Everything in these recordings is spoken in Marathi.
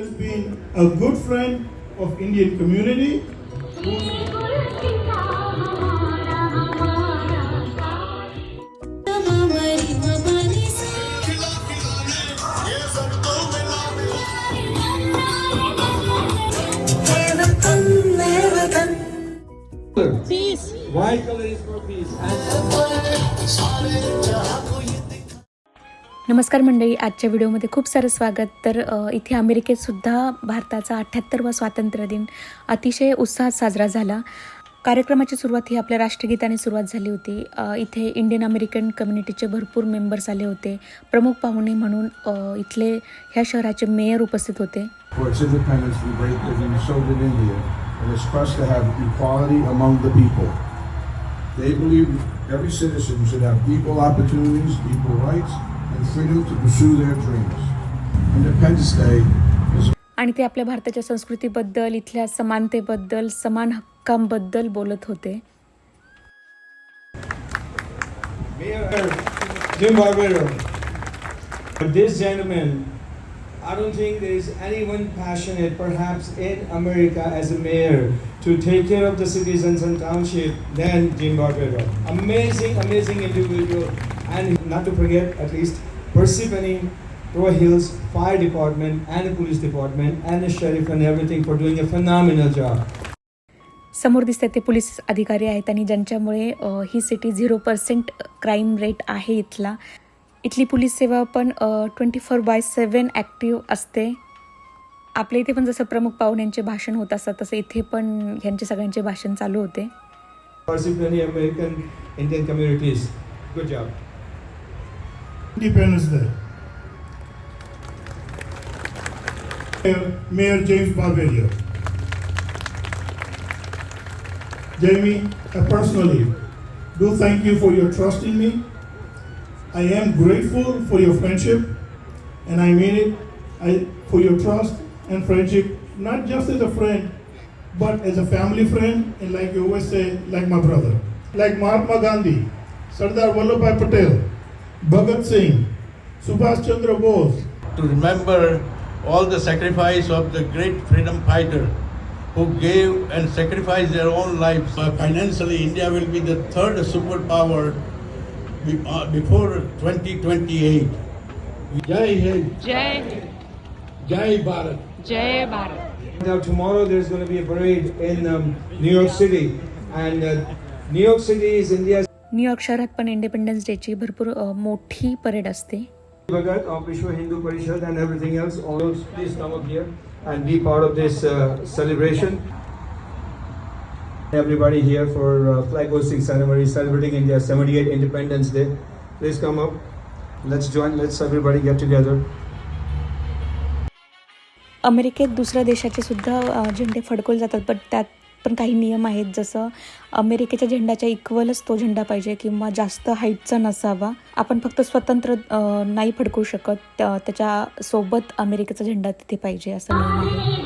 has been a good friend of Indian community. Peace. White color is for peace. And नमस्कार मंडळी आजच्या व्हिडिओमध्ये खूप सारं स्वागत. तर इथे अमेरिकेतसुद्धा भारताचा अठ्ठ्याहत्तरवा स्वातंत्र्य दिन अतिशय उत्साहात साजरा झाला. कार्यक्रमाची सुरुवात ही आपल्या राष्ट्रगीताने सुरुवात झाली होती. इथे इंडियन अमेरिकन कम्युनिटीचे भरपूर मेंबर्स आले होते. प्रमुख पाहुणे म्हणून इथले ह्या शहराचे मेयर उपस्थित होते. They believe every citizen should have equal opportunities, equal rights, and freedom to pursue their dreams. Independence Day is आणि ते आपल्या भारताच्या संस्कृतीबद्दल इथल्या समानतेबद्दल समान हक्कांबद्दल बोलत होते Mayor Jim Barbero. But this gentleman, I don't think there is anyone passionate, perhaps in America, as a mayor to take care of the citizens and township than Jim Barbero. Amazing, amazing individual. And not to forget, at least, Persephone, Troy Hills Fire Department and the Police Department and the Sheriff and everything for doing a phenomenal job. समोर दिसते ते पोलीस अधिकारी आहेत आणि ज्यांच्यामुळे ही city zero percent crime rate आहे इथला इथली पोलीस सेवा पण twenty four by seven active असते आपल्या इथे पण जसं प्रमुख पाहुण्यांचे भाषण होत असतात तसं इथे पण ह्यांचे सगळ्यांचे भाषण चालू होते American Indian communities. Good job. Independence Day. Mayor- James Barbario. Jamie, I personally do thank you for your trust in me. I am grateful for your friendship, and I mean it. I for your trust and friendship, not just as a friend, but as a family friend, and like you always say, like my brother, like Mahatma Gandhi, Sardar Vallabhbhai Patel, Bhagat Singh, Subhash Chandra Bose. To remember all the sacrifice of the great freedom fighter who gave and sacrificed their own lives. Financially, India will be the third superpower uh, before 2028. Jai Hind. Jai. Jai Bharat. Jai Bharat. Now tomorrow there's going to be a parade in um, New York City and uh, New York City is India's New York शहरात पण इंडिपेंडन्स डेची भरपूर मोठी परेड असते. Bhagat Hindu Parishad and everything else all please come up here and be part of this celebration everybody here for flag hosting celebrating India seventy eight independence day please come up let's join let's everybody get together अमेरिकेत दुसऱ्या देशाचे सुद्धा झेंडे फडकवले जातात बट त्यात पण काही नियम आहेत. जसं अमेरिकेच्या झेंड्याच्या इक्वलच तो झेंडा पाहिजे किंवा जास्त हाईटचा नसावा. आपण फक्त स्वतंत्र नाही फडकू शकत. त्याच्या सोबत अमेरिकेचा झेंडा तिथे पाहिजे असं नियम आहे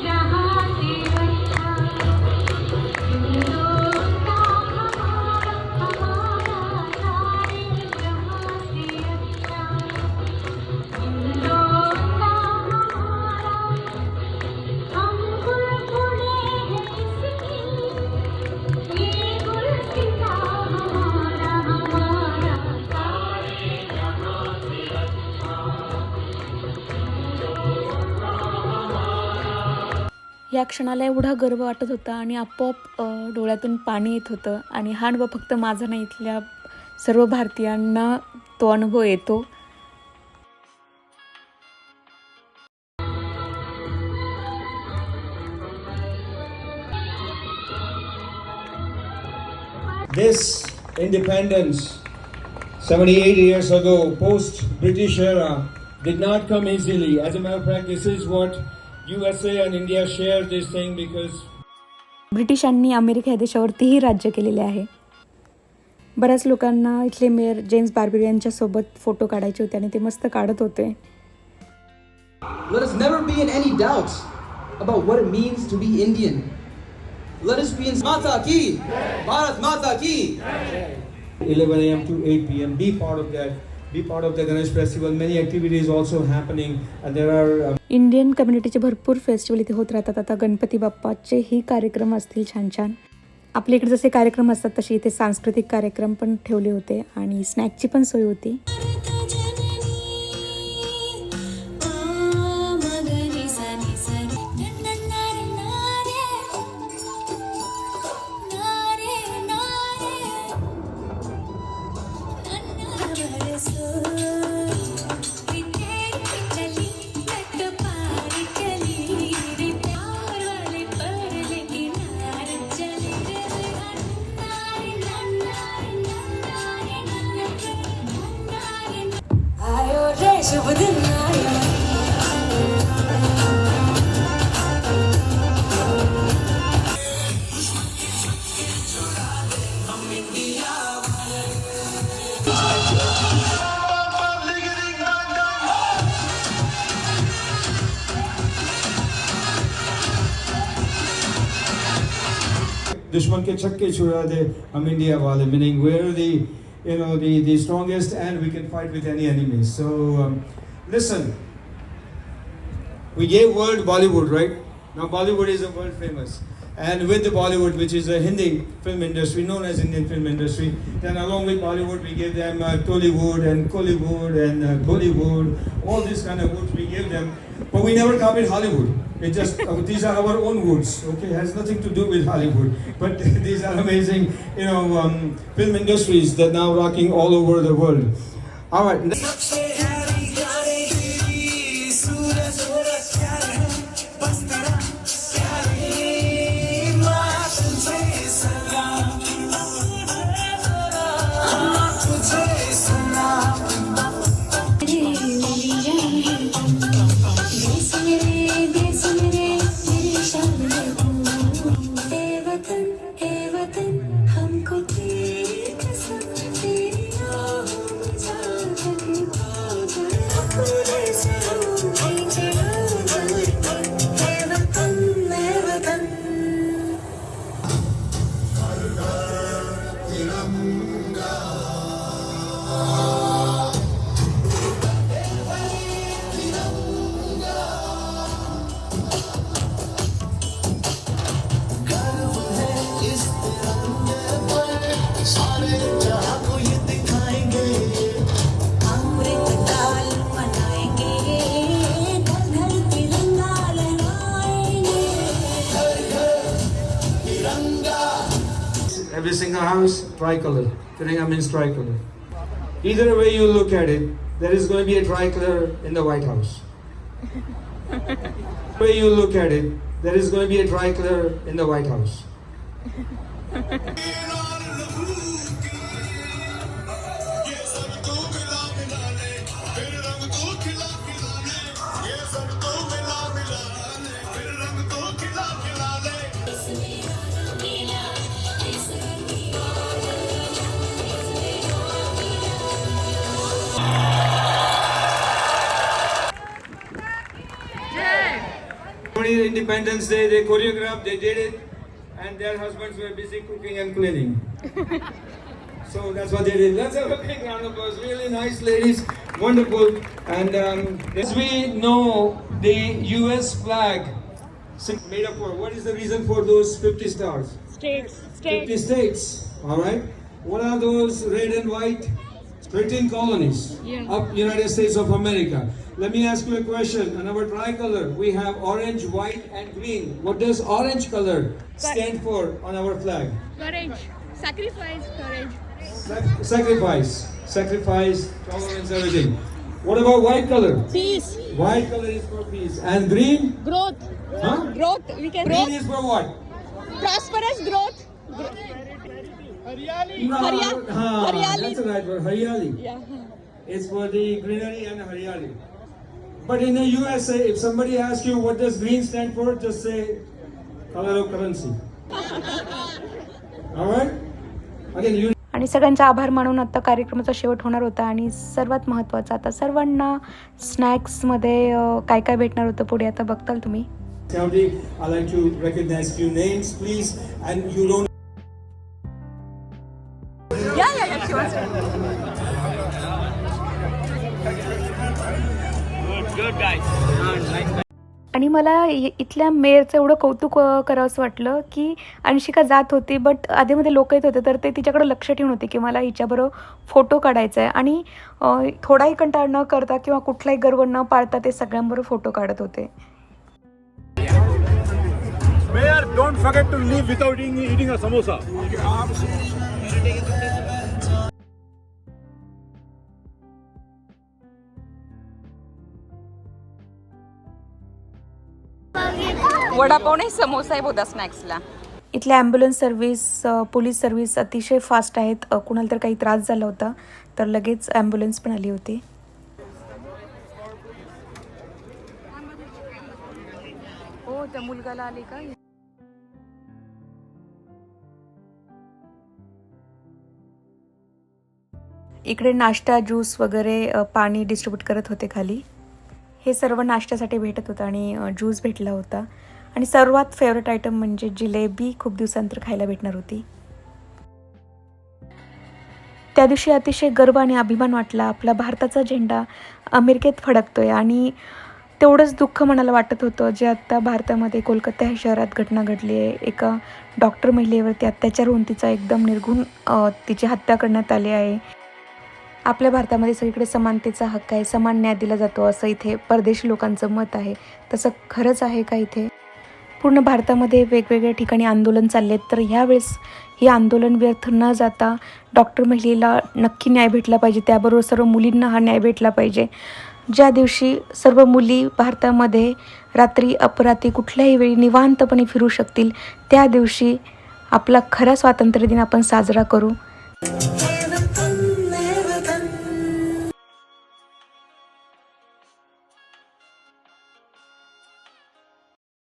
या क्षणाला एवढा गर्व वाटत होता आणि आपोआप डोळ्यातून पाणी येत होतं आणि हा अनुभव फक्त माझा नाही इथल्या सर्व भारतीयांना तो अनुभव येतो This independence, 78 years ago, post British era, did not come easily. As a matter of fact, this is what USA and India share this thing because ब्रिटिशांनी अमेरिका या देशावरतीही राज्य केलेले आहे बऱ्याच लोकांना इथले मेयर जेम्स बार्बिर यांच्यासोबत फोटो काढायचे होते आणि ते मस्त काढत होते Let us never be in any doubt about what it means to be Indian. Let us be in Mata ki, Bharat Mata ki. 11 a.m. to 8 p.m. Be part of that. Be part of the Ganesh festival. Many activities also happening, and there are Um... Indian कम्युनिटीचे भरपूर फेस्टिवल इथे होत राहतात. आता गणपती बाप्पाचे ही कार्यक्रम असतील छान छान. आपल्या इकडे जसे कार्यक्रम असतात तसे इथे सांस्कृतिक कार्यक्रम पण ठेवले होते आणि स्नॅकची पण सोय होती. आयो रे शुभ दिन आयो दुश्मन के छक्के छुड़ा दे हम इंडिया वाले meaning we're the you know the the strongest and we can fight with any enemy. So um, listen we gave world bollywood right? Now bollywood is a world famous and with the bollywood which is a hindi film industry known as indian film industry then along with bollywood we gave them uh, tollywood and kollywood and uh, bollywood all these kind of woods we gave them. But we never copied hollywood. It just uh, these are our own woods okay? Has nothing to do with hollywood. But these are amazing you know um, film industries that now rocking all over the world. All right single house? Tricolor Tiranga means tricolor either way you look at it there is going to be a tricolor in the white house. Way you look at it there is going to be a tricolor in the white house Independence Day, they choreographed, they did it, and their husbands were busy cooking and cleaning. so that's what they did. Let's have a big round of applause. Really nice ladies, wonderful. And um, as we know, the U.S. flag made up for. What is the reason for those 50 stars? States. States. 50 states. All right. What are those red and white? 13 colonies Yeah. of United States of America. Let me ask you a question. On our tricolor, we have orange, white, and green. What does orange color stand for on our flag? Courage. Sacrifice, courage. Sac- sacrifice, sacrifice, tolerance, everything. What about white color? Peace. White color is for peace, and green? Growth. Huh? Growth. We can Green growth. is for what? Prosperous growth. No, Harya- हाँ, Haryali. That's the right word. Haryali. Yeah. It's for the greenery and haryali. But in the USA, if somebody asks you what does green stand for, just say color of currency. All right? Again, you आणि सगळ्यांचे आभार मानून आता कार्यक्रमाचा शेवट होणार होता आणि सर्वात महत्त्वाचं आता सर्वांना स्नॅक्समध्ये काय काय भेटणार होतं पुढे आता बघताल तुम्ही County, I'd like to recognize few names, please. And you don't मला इथल्या मेयरचं एवढं कौतुक करावंसं वाटलं की अंशिका जात होती बट आधीमध्ये लोक येत होते तर ते तिच्याकडे लक्ष ठेवून होते की मला हिच्याबरोबर फोटो काढायचा आहे आणि थोडाही कंटाळ न करता किंवा कुठलाही गर्व न पाळता ते सगळ्यांबरोबर फोटो काढत होते. Mayor, don't forget to leave without eating, eating a samosa. Vada pav नाही समोसा आहे बोधा स्नॅक्सला. इथल्या ॲम्ब्युलन्स सर्व्हिस पोलीस सर्व्हिस अतिशय फास्ट आहेत. कुणाला तर काही त्रास झाला होता तर लगेच ॲम्ब्युलन्स पण आली होती. हो त्या मुलगाला आले का? इकडे नाश्ता ज्यूस वगैरे पाणी डिस्ट्रीब्यूट करत होते खाली. हे सर्व नाश्त्यासाठी भेटत होतं आणि ज्यूस भेटला होता. आणि सर्वात फेवरेट आयटम म्हणजे जिलेबी खूप दिवसानंतर खायला भेटणार होती. त्या दिवशी अतिशय गर्व आणि अभिमान वाटला. आपला भारताचा झेंडा अमेरिकेत फडकतोय आणि तेवढंच दुःख मनाला वाटत होतं जे आत्ता भारतामध्ये कोलकाता ह्या शहरात घटना घडली आहे. एका डॉक्टर महिलेवरती अत्याचार होऊन तिचा एकदम निर्घुण तिची हत्या करण्यात आली आहे. आपल्या भारतामध्ये सगळीकडे समानतेचा हक्क आहे. समान न्याय दिला जातो असं इथे परदेशी लोकांचं मत आहे. तसं खरंच आहे का इथे? पूर्ण भारतामध्ये वेगवेगळ्या ठिकाणी आंदोलन चालले आहेत. तर ह्यावेळेस हे आंदोलन व्यर्थ न जाता डॉक्टर महिलेला नक्की न्याय भेटला पाहिजे. त्याबरोबर सर्व मुलींना हा न्याय भेटला पाहिजे. ज्या दिवशी सर्व मुली भारतामध्ये रात्री अपरात्री कुठल्याही वेळी निवांतपणे फिरू शकतील त्या दिवशी आपला खरा स्वातंत्र्य दिन आपण साजरा करू.